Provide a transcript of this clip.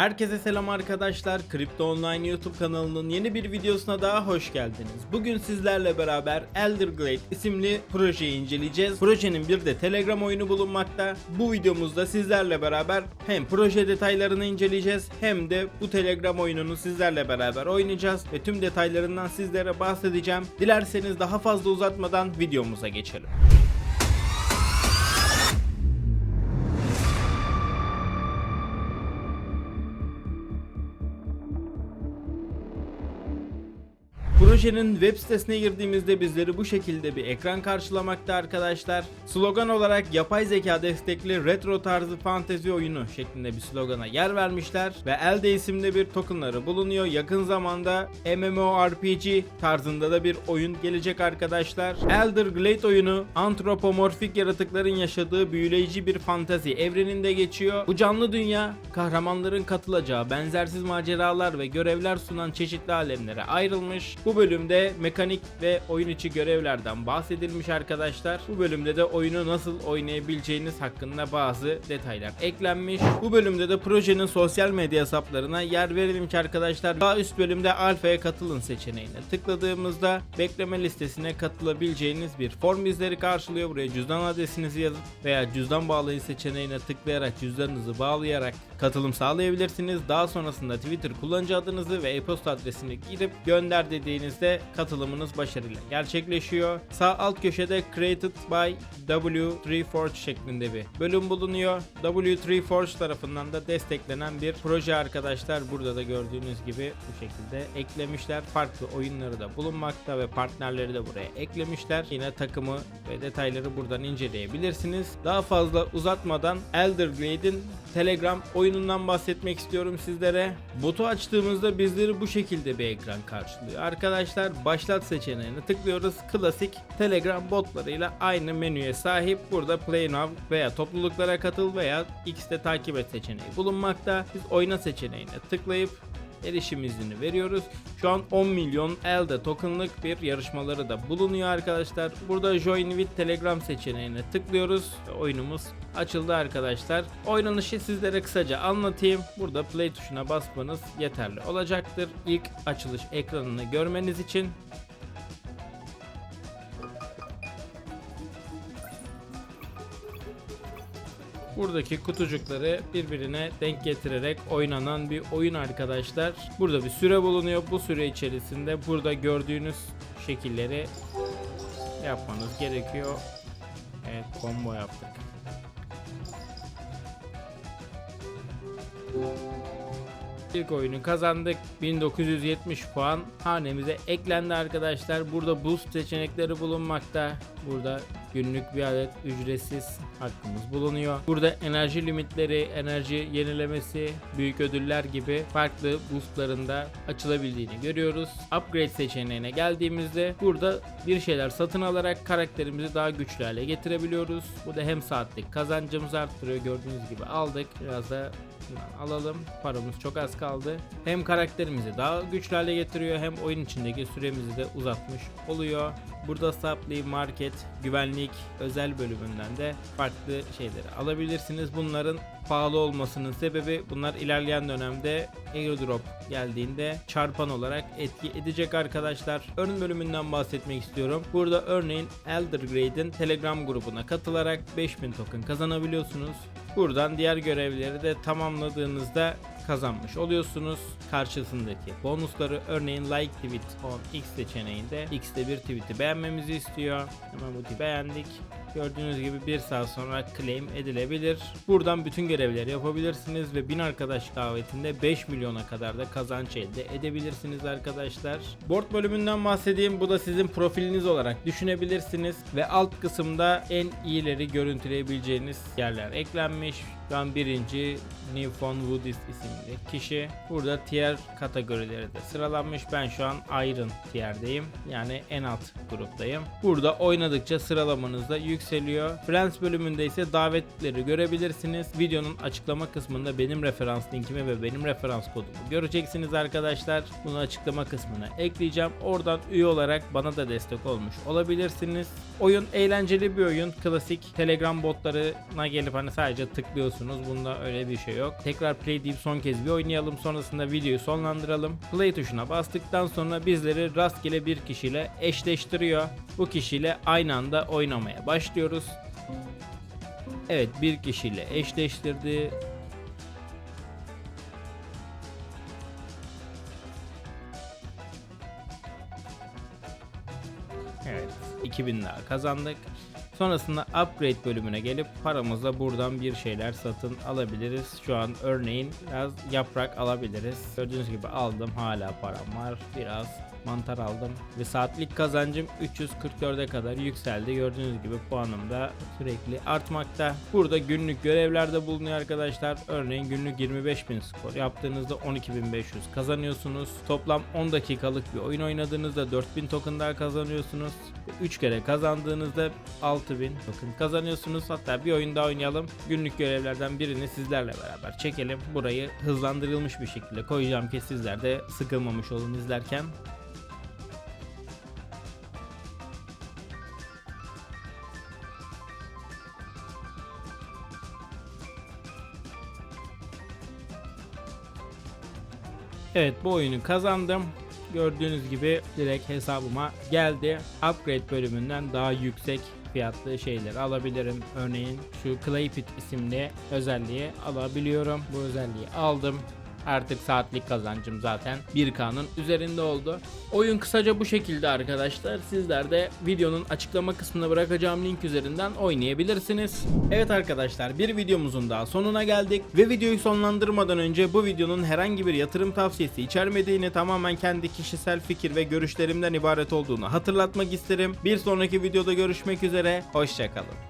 Herkese selam arkadaşlar. Kripto Online YouTube kanalının yeni bir videosuna daha hoş geldiniz. Bugün sizlerle beraber Elderglade isimli projeyi inceleyeceğiz. Projenin bir de Telegram oyunu bulunmakta. Bu videomuzda sizlerle beraber hem proje detaylarını inceleyeceğiz hem de bu Telegram oyununu sizlerle beraber oynayacağız ve tüm detaylarından sizlere bahsedeceğim. Dilerseniz daha fazla uzatmadan videomuza geçelim. Projenin web sitesine girdiğimizde bizleri bu şekilde bir ekran karşılamakta arkadaşlar. Slogan olarak yapay zeka destekli retro tarzı fantezi oyunu şeklinde bir slogana yer vermişler ve Elde isimli bir tokenları bulunuyor. Yakın zamanda MMORPG tarzında da bir oyun gelecek arkadaşlar. Elder Glade oyunu antropomorfik yaratıkların yaşadığı büyüleyici bir fantezi evreninde geçiyor. Bu canlı dünya kahramanların katılacağı benzersiz maceralar ve görevler sunan çeşitli alemlere ayrılmış. Bu bölümde mekanik ve oyun içi görevlerden bahsedilmiş arkadaşlar. Bu bölümde de oyunu nasıl oynayabileceğiniz hakkında bazı detaylar eklenmiş. Bu bölümde de projenin sosyal medya hesaplarına yer verilmiş arkadaşlar. Daha üst bölümde alfaya katılın seçeneğine tıkladığımızda bekleme listesine katılabileceğiniz bir form bizleri karşılıyor. Buraya cüzdan adresinizi yazıp veya cüzdan bağlayın seçeneğine tıklayarak cüzdanınızı bağlayarak katılım sağlayabilirsiniz. Daha sonrasında Twitter kullanıcı adınızı ve e-posta adresini girip gönder dediğinizde katılımınız başarıyla gerçekleşiyor. Sağ alt köşede Created by W3 Forge şeklinde bir bölüm bulunuyor. W3 Forge tarafından da desteklenen bir proje arkadaşlar. Burada da gördüğünüz gibi bu şekilde eklemişler. Farklı oyunları da bulunmakta ve partnerleri de buraya eklemişler. Yine takımı ve detayları buradan inceleyebilirsiniz. Daha fazla uzatmadan Elder Glade'in Telegram oyunundan bahsetmek istiyorum sizlere. Botu açtığımızda bizleri bu şekilde bir ekran karşılıyor. Arkadaşlar başlat seçeneğine tıklıyoruz. Klasik Telegram botlarıyla aynı menüye sahip. Burada Play Now veya topluluklara katıl veya X'te takip et seçeneği bulunmakta. Biz oyna seçeneğine tıklayıp erişim iznini veriyoruz. Şu an 10 milyon elde tokenlık bir yarışmaları da bulunuyor arkadaşlar. Burada Join with Telegram seçeneğine tıklıyoruz oyunumuz açıldı arkadaşlar. Oynanışı sizlere kısaca anlatayım. Burada play tuşuna basmanız yeterli olacaktır. İlk açılış ekranını görmeniz için Buradaki kutucukları birbirine denk getirerek oynanan bir oyun arkadaşlar. Burada bir süre bulunuyor. Bu süre içerisinde burada gördüğünüz şekilleri yapmanız gerekiyor. Evet combo yaptık. İlk oyunu kazandık. 1970 puan hanemize eklendi arkadaşlar. Burada boost seçenekleri bulunmakta. Burada günlük bir adet ücretsiz hakkımız bulunuyor. Burada enerji limitleri, enerji yenilemesi, büyük ödüller gibi farklı boostlarında açılabildiğini görüyoruz. Upgrade seçeneğine geldiğimizde burada bir şeyler satın alarak karakterimizi daha güçlü hale getirebiliyoruz. Bu da hem saatlik kazancımızı arttırıyor. Gördüğünüz gibi aldık. Biraz da alalım. Paramız çok az kaldı. Hem karakterimizi daha güçlü hale getiriyor hem oyun içindeki süremizi de uzatmış oluyor. Burada supply, market, güvenlik, özel bölümünden de farklı şeyleri alabilirsiniz. Bunların pahalı olmasının sebebi bunlar ilerleyen dönemde airdrop geldiğinde çarpan olarak etki edecek arkadaşlar. Ön bölümünden bahsetmek istiyorum. Burada örneğin Elder Grade'in Telegram grubuna katılarak 5000 token kazanabiliyorsunuz. Buradan diğer görevleri de tamamladığınızda kazanmış oluyorsunuz. Karşısındaki bonusları örneğin like tweet on X seçeneğinde X'te bir tweet'i beğenmemizi istiyor. Hemen bu beğendik. Gördüğünüz gibi bir saat sonra claim edilebilir. Buradan bütün görevleri yapabilirsiniz ve 1000 arkadaş davetinde 5 milyona kadar da kazanç elde edebilirsiniz arkadaşlar. Board bölümünden bahsedeyim. Bu da sizin profiliniz olarak düşünebilirsiniz ve alt kısımda en iyileri görüntüleyebileceğiniz yerler eklenmiş. Şu an birinci Newfon Woodist isimli kişi. Burada tier kategorileri de sıralanmış. Ben şu an Iron tier'deyim. Yani en alt gruptayım. Burada oynadıkça sıralamanız da yükseliyor. Friends bölümünde ise davetleri görebilirsiniz. Videonun açıklama kısmında benim referans linkimi ve benim referans kodumu göreceksiniz arkadaşlar. Bunu açıklama kısmına ekleyeceğim. Oradan üye olarak bana da destek olmuş olabilirsiniz. Oyun eğlenceli bir oyun. Klasik Telegram botlarına gelip hani sadece tıklıyorsunuz yapamıyorsunuz. Bunda öyle bir şey yok. Tekrar play deyip son kez bir oynayalım. Sonrasında videoyu sonlandıralım. Play tuşuna bastıktan sonra bizleri rastgele bir kişiyle eşleştiriyor. Bu kişiyle aynı anda oynamaya başlıyoruz. Evet bir kişiyle eşleştirdi. Evet 2000 daha kazandık. Sonrasında upgrade bölümüne gelip paramızla buradan bir şeyler satın alabiliriz. Şu an örneğin biraz yaprak alabiliriz. Gördüğünüz gibi aldım hala param var. Biraz mantar aldım ve saatlik kazancım 344'e kadar yükseldi. Gördüğünüz gibi puanım da sürekli artmakta. Burada günlük görevlerde bulunuyor arkadaşlar. Örneğin günlük 25.000 skor yaptığınızda 12.500 kazanıyorsunuz. Toplam 10 dakikalık bir oyun oynadığınızda 4000 token daha kazanıyorsunuz. 3 kere kazandığınızda 6000 token kazanıyorsunuz. Hatta bir oyun daha oynayalım. Günlük görevlerden birini sizlerle beraber çekelim. Burayı hızlandırılmış bir şekilde koyacağım ki sizler de sıkılmamış olun izlerken. Evet bu oyunu kazandım. Gördüğünüz gibi direkt hesabıma geldi. Upgrade bölümünden daha yüksek fiyatlı şeyler alabilirim. Örneğin şu Clay Pit isimli özelliği alabiliyorum. Bu özelliği aldım. Artık saatlik kazancım zaten 1K'nın üzerinde oldu. Oyun kısaca bu şekilde arkadaşlar. Sizler de videonun açıklama kısmına bırakacağım link üzerinden oynayabilirsiniz. Evet arkadaşlar bir videomuzun daha sonuna geldik. Ve videoyu sonlandırmadan önce bu videonun herhangi bir yatırım tavsiyesi içermediğini tamamen kendi kişisel fikir ve görüşlerimden ibaret olduğunu hatırlatmak isterim. Bir sonraki videoda görüşmek üzere. Hoşçakalın.